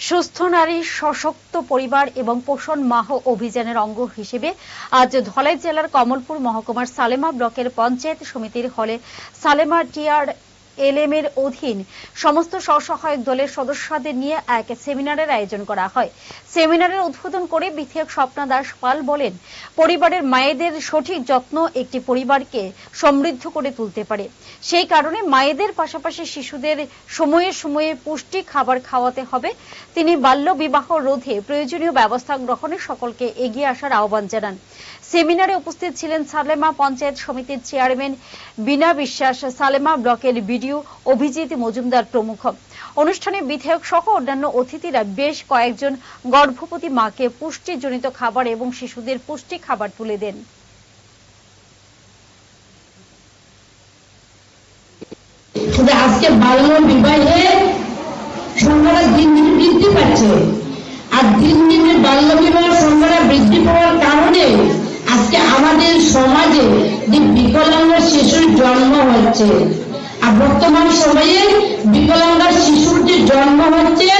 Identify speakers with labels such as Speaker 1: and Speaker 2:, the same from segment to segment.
Speaker 1: সুস্থ নারী, সশক্ত পরিবার এবং পোষণ মাহ অভিযানের অঙ্গ হিসেবে আজ ধলাই জেলার কমলপুর মহকুমার সালেমা ব্লকের পঞ্চায়েত সমিতির হলে সালেমা টিআর এলএম এর অধীন সমস্ত স্বসহায়ক দলের সদস্যদের নিয়ে এক সেমিনারের আয়োজন করা হয়। সেমিনারের উদ্বোধন করে বিধায়ক স্বপ্না দাস পাল বলেন, পরিবারের মায়েদের সঠিক যত্ন একটি পরিবারকে সমৃদ্ধ করে তুলতে পারে। সেই কারণে মায়েদের পাশাপাশি শিশুদের সময়ে সময়ে পুষ্টি খাবার খাওয়াতে হবে। তিনি বাল্য বিবাহ রোধে প্রয়োজনীয় ব্যবস্থা গ্রহণে সকলকে এগিয়ে আসার আহ্বান জানান। সেমিনারে উপস্থিত ছিলেন সালেমা পঞ্চায়েত সমিতির চেয়ারম্যান বিনা বিশ্বাস, সালেমা ব্লকের বিডিও অভিজিৎ মজুমদার প্রমুখ। অনুষ্ঠানে বিধায়ক সহ অন্যান্য অতিথিরা বেশ কয়েকজন গর্ভবতী মাকে পুষ্টিজনিত খাবার এবং শিশুদের পুষ্টি খাবার তুলে দেন।
Speaker 2: আজকে বাল্য বিবাহে সংখ্যাটা দিন দিন বৃদ্ধি পাচ্ছে। আর দিন বাল্য সংখ্যাটা বৃদ্ধি পাওয়ার কারণে আজকে আমাদের সমাজে যে বিকলাঙ্গ শিশুর জন্ম হচ্ছে আর বর্তমান সময়ে বিকলাঙ্গ শিশুর যে জন্ম হচ্ছে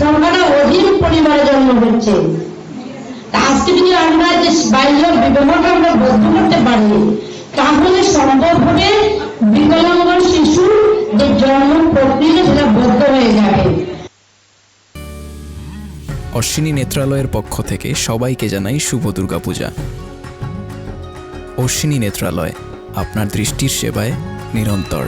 Speaker 2: সংখ্যাটা অধিক পরিবারে জন্ম হচ্ছে। আজকে যদি আমরা যে বাল্য বিবাহটা আমরা বদ্ধ করতে পারি, তাহলে সম্ভব হবে বিকলাঙ্গ শিশুর যে জন্ম প্রক্রিয়া সেটা বদ্ধ হয়ে যাবে।
Speaker 3: অশ্বিনী নেত্রালয়ের পক্ষ থেকে সবাইকে জানাই শুভ দুর্গাপূজা। অশ্বিনী নেত্রালয়, আপনার দৃষ্টির সেবায় নিরন্তর।